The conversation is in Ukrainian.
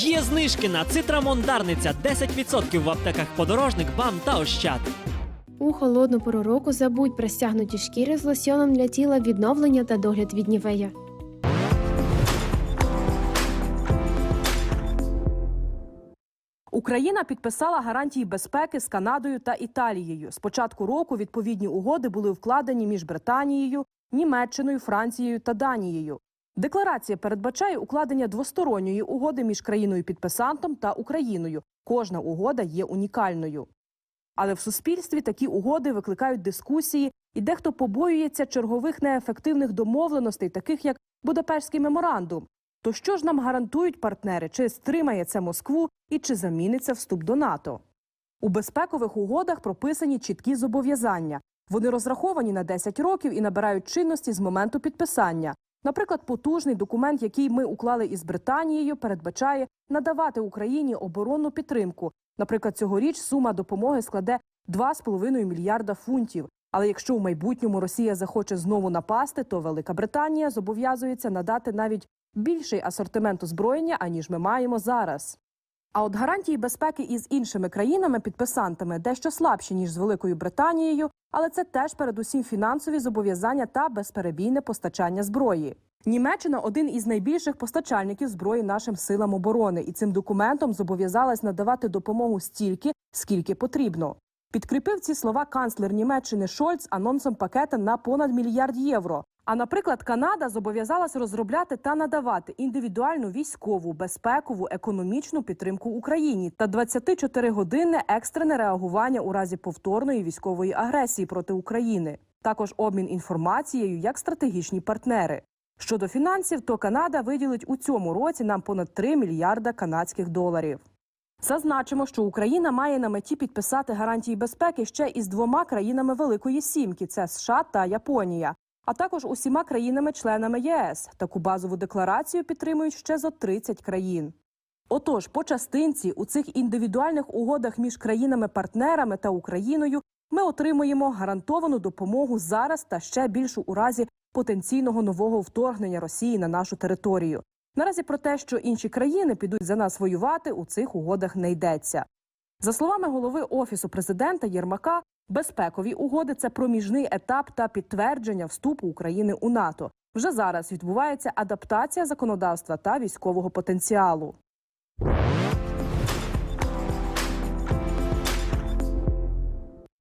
Є знижки на цитрамон Дарниця 10% в аптеках подорожник, бам та ощад. У холодну пору року забудь про стягнуті шкіри з лосьоном для тіла відновлення та догляд від нівея. Україна підписала гарантії безпеки з Канадою та Італією. З початку року відповідні угоди були вкладені між Британією, Німеччиною, Францією та Данією. Декларація передбачає укладення двосторонньої угоди між країною-підписантом та Україною. Кожна угода є унікальною. Але в суспільстві такі угоди викликають дискусії, і дехто побоюється чергових неефективних домовленостей, таких як Будапештський меморандум. То що ж нам гарантують партнери, чи стримає це Москву і чи заміниться вступ до НАТО? У безпекових угодах прописані чіткі зобов'язання. Вони розраховані на 10 років і набирають чинності з моменту підписання. Наприклад, потужний документ, який ми уклали із Британією, передбачає надавати Україні оборонну підтримку. Наприклад, цьогоріч сума допомоги складе 2,5 мільярда фунтів. Але якщо в майбутньому Росія захоче знову напасти, то Велика Британія зобов'язується надати навіть більший асортимент озброєння, аніж ми маємо зараз. А от гарантії безпеки із іншими країнами-підписантами дещо слабші ніж з Великою Британією, але це теж передусім фінансові зобов'язання та безперебійне постачання зброї. Німеччина один із найбільших постачальників зброї нашим силам оборони, і цим документом зобов'язалась надавати допомогу стільки, скільки потрібно. Підкріпив ці слова канцлер Німеччини Шольц анонсом пакета на понад мільярд євро. А наприклад, Канада зобов'язалась розробляти та надавати індивідуальну військову, безпекову, економічну підтримку Україні та 24-годинне екстрене реагування у разі повторної військової агресії проти України. Також обмін інформацією як стратегічні партнери. Щодо фінансів, то Канада виділить у цьому році нам понад 3 мільярда канадських доларів. Зазначимо, що Україна має на меті підписати гарантії безпеки ще із двома країнами Великої Сімки це США та Японія, а також усіма країнами-членами ЄС. Таку базову декларацію підтримують ще зо 30 країн. Отож, по частинці у цих індивідуальних угодах між країнами-партнерами та Україною ми отримуємо гарантовану допомогу зараз та ще більшу у разі потенційного нового вторгнення Росії на нашу територію. Наразі про те, що інші країни підуть за нас воювати, у цих угодах не йдеться. За словами голови офісу президента Єрмака, безпекові угоди це проміжний етап та підтвердження вступу України у НАТО. Вже зараз відбувається адаптація законодавства та військового потенціалу.